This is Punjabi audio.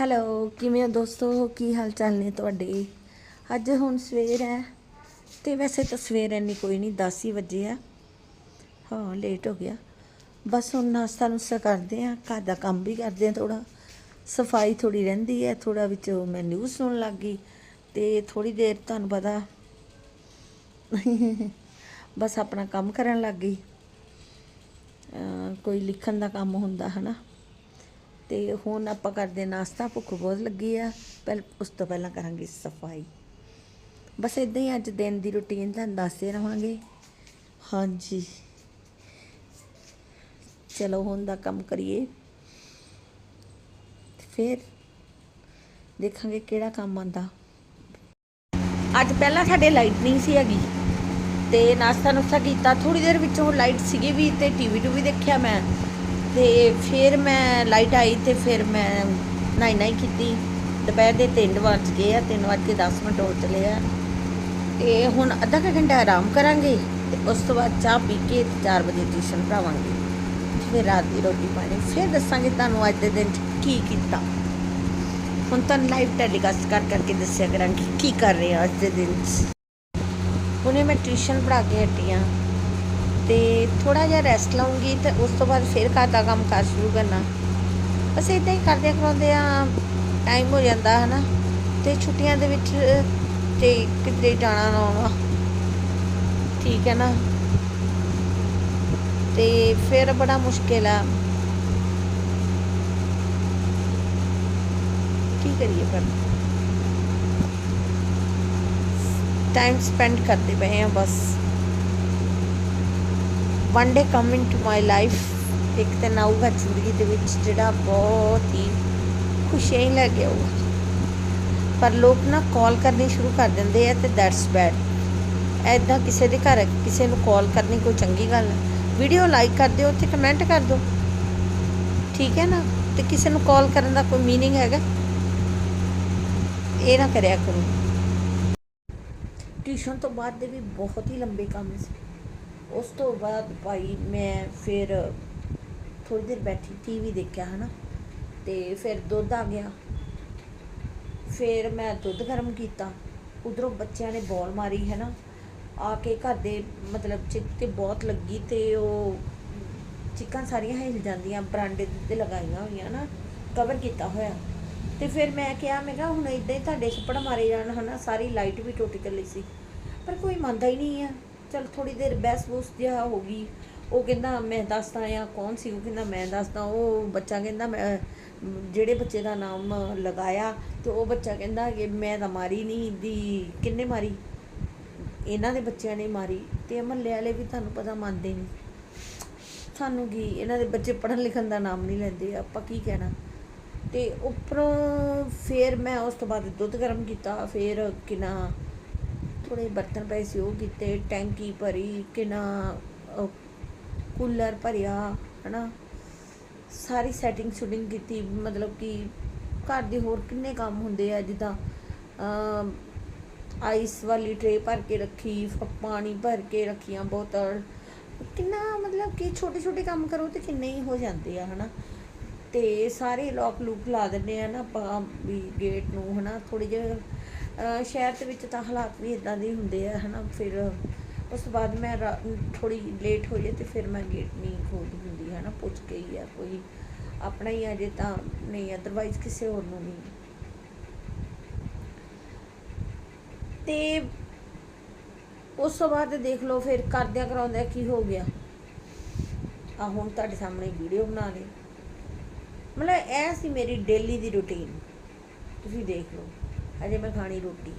ਹੈਲੋ ਕਿਵੇਂ ਹੋ ਦੋਸਤੋ? ਕੀ ਹਾਲ ਚਾਲ ਨੇ ਤੁਹਾਡੇ? ਅੱਜ ਹੁਣ ਸਵੇਰ ਹੈ ਤੇ ਵੈਸੇ ਤਾਂ ਸਵੇਰ ਇੰਨੀ ਕੋਈ ਨਹੀਂ 10 ਹੀ ਵਜੇ ਆ। ਹਾਂ ਲੇਟ ਹੋ ਗਿਆ। ਬਸ ਹੁਣ ਨਾਸ਼ਤਾ ਨੁਸਤਾ ਕਰਦੇ ਆ ਘਰ ਦਾ ਕੰਮ ਵੀ ਕਰਦੇ ਆ ਥੋੜਾ ਸਫ਼ਾਈ ਥੋੜੀ ਰਹਿੰਦੀ ਹੈ ਥੋੜਾ ਵਿੱਚ ਮੈਂ ਨਿਊਜ਼ ਸੁਣਨ ਲੱਗ ਗਈ ਤੇ ਥੋੜੀ ਦੇਰ ਤੁਹਾਨੂੰ ਪਤਾ ਬਸ ਆਪਣਾ ਕੰਮ ਕਰਨ ਲੱਗ ਗਈ। ਕੋਈ ਲਿਖਣ ਦਾ ਕੰਮ ਹੁੰਦਾ, ਹਨਾ? ਤੇ ਹੁਣ ਆਪਾਂ ਕਰਦੇ ਨਾਸ਼ਤਾ, ਭੁੱਖ ਬਹੁਤ ਲੱਗੀ ਆ। ਪਹਿਲ, ਉਸ ਤੋਂ ਪਹਿਲਾਂ ਕਰਾਂਗੇ ਸਫ਼ਾਈ। ਬਸ ਇਦਾਂ ਹੀ ਅੱਜ ਦਿਨ ਦੀ ਰੁਟੀਨ ਤੁਹਾਨੂੰ ਦੱਸਦੇ ਰਹਾਂਗੇ ਹਾਂਜੀ। ਚਲੋ ਹੁਣ ਦਾ ਕੰਮ ਕਰੀਏ। ਫਿਰ ਦੇਖਾਂਗੇ ਕਿਹੜਾ ਕੰਮ ਆਂਦਾ ਅੱਜ ਪਹਿਲਾਂ ਸਾਡੇ ਲਾਈਟ ਨਹੀਂ ਸੀ ਹੈਗੀ। ਤੇ ਨਾਸ਼ਤਾ ਨੁਸਤਾ ਕੀਤਾ। ਥੋੜੀ ਦੇਰ ਵਿੱਚੋਂ ਲਾਈਟ ਸੀਗੀ ਵੀ ਤੇ ਟੀਵੀ ਟੂ ਵੀ ਦੇਖਿਆ ਮੈਂ। ਤੇ ਫਿਰ ਮੈਂ ਲਾਈਟ ਆਈ ਤੇ ਫਿਰ ਮੈਂ ਨਾਈ ਨਾਈ ਕੀਤੀ। ਦੁਪਹਿਰ ਦੇ 3 ਵੱਜ ਗਏ ਆ 3 ਵੱਜ ਕੇ 10 ਮਿੰਟ ਹੋ ਚਲੇ ਆ। ਤੇ ਹੁਣ ਅੱਧਾ ਕੁ ਘੰਟਾ ਆਰਾਮ ਕਰਾਂਗੇ ਤੇ ਉਸ ਤੋਂ ਬਾਅਦ ਚਾਹ ਪੀ ਕੇ 4 ਵਜੇ ਟਿਊਸ਼ਨ ਪੜਾਵਾਂਗੇ ਫਿਰ ਰਾਤ ਦੀ ਰੋਟੀ ਪਾਣੀ। ਫਿਰ ਦੱਸਾਂਗੇ ਤੁਹਾਨੂੰ ਅੱਜ ਦੇ ਦਿਨ 'ਚ ਕੀ ਕੀਤਾ। ਹੁਣ ਤਾਂ ਲਾਈਵ ਟੈਲੀਕਾਸਟ ਕਰ ਕਰਕੇ ਦੱਸਿਆ ਕਰਾਂਗੇ ਕੀ ਕਰ ਰਹੇ ਆ ਅੱਜ ਦੇ ਦਿਨ 'ਚ। ਹੁਣੇ ਮੈਂ ਟਿਊਸ਼ਨ ਪੜ੍ਹਾ ਕੇ ਹਟੀ ਆ। ਤੇ ਥੋੜਾ ਜਿਹਾ ਰੈਸਟ ਲਵਾਂਗੀ ਤੇ ਉਸ ਤੋਂ ਬਾਅਦ ਫਿਰ ਘਰ ਦਾ ਕੰਮ ਕਰ ਸ਼ੁਰੂ ਕਰਨਾ। ਬਸ ਇਦਾਂ ਹੀ ਕਰਦੇ ਕਰਾਉਂਦੇ ਆ ਟਾਈਮ ਹੋ ਜਾਂਦਾ ਹੈ ਨਾ ਤੇ ਛੁੱਟੀਆਂ ਦੇ ਵਿੱਚ, ਤੇ ਕਿਤੇ ਜਾਣਾ ਨਾ ਆਉਣਾ ਠੀਕ ਹੈ ਨਾ? ਤੇ ਫਿਰ ਬੜਾ ਮੁਸ਼ਕਿਲ ਆ। ਕੀ ਕਰੀਏ ਪਰ ਟਾਈਮ ਸਪੈਂਡ ਕਰਦੇ ਪਏ ਆ ਬਸ। one day come into my life ਇੱਕ ਦਿਨ ਆਊਗਾ ਜ਼ਿੰਦਗੀ ਦੇ ਵਿੱਚ ਜਿਹੜਾ ਬਹੁਤ ਹੀ ਖੁਸ਼ੀਆਂ ਹੀ ਲੈ ਕੇ ਆਊਗਾ ਪਰ ਲੋਕ ਨਾ ਕਾਲ ਕਰਨੀ ਸ਼ੁਰੂ ਕਰ ਦਿੰਦੇ ਆ ਤੇ ਦੈਟਸ ਬੈਡ ਐਦਾਂ ਕਿਸੇ ਦੇ ਘਰ ਕਿਸੇ ਨੂੰ ਕਾਲ ਕਰਨੀ ਕੋਈ ਚੰਗੀ ਗੱਲ ਹੈ ਵੀਡੀਓ ਲਾਈਕ ਕਰ ਦਿਓ ਤੇ ਕਮੈਂਟ ਕਰ ਦਿਓ ਠੀਕ ਹੈ ਨਾ ਤੇ ਕਿਸੇ ਨੂੰ ਕਾਲ ਕਰਨ ਦਾ ਕੋਈ मीनिंग ਹੈਗਾ ਇਹ ਨਾ ਕਰਿਆ ਕਰੋ ਟਿਊਸ਼ਨ ਤੋਂ ਬਾਅਦ ਦੇ ਵੀ ਬਹੁਤ ਹੀ ਲੰਬੇ ਕੰਮ ਸੀ ਉਸ ਤੋਂ ਬਾਅਦ ਭਾਈ ਮੈਂ ਫਿਰ ਥੋੜੀ ਦੇਰ ਬੈਠੀ ਟੀਵੀ ਦੇਖਿਆ, ਹਨਾ। ਤੇ ਫਿਰ ਦੁੱਧ ਆ ਗਿਆ। ਫਿਰ ਮੈਂ ਦੁੱਧ ਗਰਮ ਕੀਤਾ। ਉਧਰੋਂ ਬੱਚਿਆਂ ਨੇ ਬੋਲ ਮਾਰੀ ਹੈ ਨਾ ਆ ਕੇ ਘਰ ਦੇ ਮਤਲਬ ਚਿੱਕ ਤੇ ਬਹੁਤ ਲੱਗੀ ਤੇ ਉਹ ਚਿੱਕਾਂ ਸਾਰੀਆਂ ਹਿੱਲ ਜਾਂਦੀਆਂ, ਬਰਾਂਡੇ 'ਤੇ ਲਗਾਈਆਂ ਹੋਈਆਂ ਨਾ ਕਵਰ ਕੀਤਾ ਹੋਇਆ। ਤੇ ਫਿਰ ਮੈਂ ਕਿਹਾ ਮੈਂ ਕਿਹਾ, ਹੁਣ ਇਦਾਂ ਹੀ ਤੁਹਾਡੇ ਛੱਪੜ ਮਾਰੇ ਜਾਣ, ਹਨਾ। ਸਾਰੀ ਲਾਈਟ ਵੀ ਟੁੱਟ ਚੱਲੀ ਸੀ। ਪਰ ਕੋਈ ਮੰਨਦਾ ਹੀ ਨਹੀਂ ਆ। ਚਲ ਥੋੜੀ ਦੇਰ ਬਹਿਸ ਬੂਸ ਜਿਹਾ ਹੋ ਗਈ। ਉਹ ਕਹਿੰਦਾ, ਮੈਂ ਦੱਸਦਾ ਆ ਕੌਣ ਸੀ? ਉਹ ਕਹਿੰਦਾ, ਮੈਂ ਦੱਸਦਾ ਉਹ ਬੱਚਾ ਕਹਿੰਦਾ, ਮੈਂ, ਜਿਹੜੇ ਬੱਚੇ ਦਾ ਨਾਮ ਲਗਾਇਆ ਤੇ ਉਹ ਬੱਚਾ ਕਹਿੰਦਾ ਕਿ ਮੈਂ ਤਾਂ ਮਾਰੀ ਨਹੀਂ ਦੀ ਕਿੰਨੇ ਮਾਰੀ? ਇਹਨਾਂ ਦੇ ਬੱਚਿਆਂ ਨੇ ਮਾਰੀ ਤੇ ਮਹੱਲੇ ਵਾਲੇ ਵੀ ਤੁਹਾਨੂੰ ਪਤਾ ਮੰਨਦੇ ਨਹੀਂ ਸਾਨੂੰ ਕੀ, ਇਹਨਾਂ ਦੇ ਬੱਚੇ ਪੜ੍ਹਨ ਲਿਖਣ ਦਾ ਨਾਮ ਨਹੀਂ ਲੈਂਦੇ, ਆਪਾਂ ਕੀ ਕਹਿਣਾ? ਤੇ ਉੱਪਰੋਂ ਫਿਰ ਮੈਂ ਉਸ ਤੋਂ ਬਾਅਦ ਦੁੱਧ ਗਰਮ ਕੀਤਾ, ਫਿਰ ਕਿਨਾ ਥੋੜੇ ਬਰਤਨ ਪਏ ਸੀ, ਉਹ ਕੀਤੇ, ਟੈਂਕੀ ਭਰੀ, ਕਿਨਾ ਕੂਲਰ ਭਰਿਆ, ਹਨਾ। ਸਾਰੀ ਸੈਟਿੰਗ ਸ਼ੂਟਿੰਗ ਕੀਤੀ, ਮਤਲਬ ਕਿ ਘਰ ਦੇ ਹੋਰ ਕਿੰਨੇ ਕੰਮ ਹੁੰਦੇ ਆ, ਜਿੱਦਾਂ ਆਈਸ ਵਾਲੀ ਟਰੇ ਭਰ ਕੇ ਰੱਖੀ ਪਾਣੀ ਭਰ ਕੇ ਰੱਖੀਆਂ ਬੋਤਲ। ਕਿੰਨਾ, ਮਤਲਬ ਕਿ ਛੋਟੇ ਛੋਟੇ ਕੰਮ ਕਰੋ ਤੇ ਕਿੰਨੇ ਹੀ ਹੋ ਜਾਂਦੇ ਆ, ਹਨਾ। ਤੇ ਸਾਰੇ ਲੋਕ ਲੂਕ ਲਾ ਦਿੰਦੇ ਆ ਨਾ ਆਪਾਂ ਵੀ ਗੇਟ ਨੂੰ, ਹਨਾ। ਥੋੜੀ ਜਿਹੀ ਅਹ ਸ਼ਹਿਰ ਦੇ ਵਿੱਚ ਤਾਂ ਹਾਲਾਤ ਵੀ ਇਦਾਂ ਦੇ ਹੁੰਦੇ ਆ, ਹਨਾ, ਫਿਰ ਉਸ ਤੋਂ ਬਾਅਦ ਮੈਂ ਥੋੜੀ ਲੇਟ ਹੋ ਜਾਏ ਤੇ ਫਿਰ ਮੈਂ ਗੇਟ ਨਹੀਂ ਖੋਲਦੀ ਹੁੰਦੀ, ਹਨਾ, ਪੁੱਛ ਕੇ ਹੀ ਆ ਕੋਈ। ਆਪਣਾ ਹੀ ਆ ਜੇ ਤਾਂ ਨਹੀਂ ਅਦਰਵਾਈਜ਼ ਕਿਸੇ ਹੋਰ ਨੂੰ ਨਹੀਂ। ਤੇ ਉਸ ਤੋਂ ਬਾਅਦ ਦੇਖ ਲਓ, ਫਿਰ ਕਰਦਿਆਂ ਕਰਾਉਂਦਿਆਂ ਕੀ ਹੋ ਗਿਆ? ਆ ਹੁਣ ਤੁਹਾਡੇ ਸਾਹਮਣੇ ਵੀਡੀਓ ਬਣਾ ਲਈ। ਮਤਲਬ ਇਹ ਸੀ ਮੇਰੀ ਡੇਲੀ ਦੀ ਰੁਟੀਨ ਤੁਸੀਂ ਦੇਖ ਲਓ। ਅਜੇ ਮੈਂ ਖਾਣੀ ਰੋਟੀ।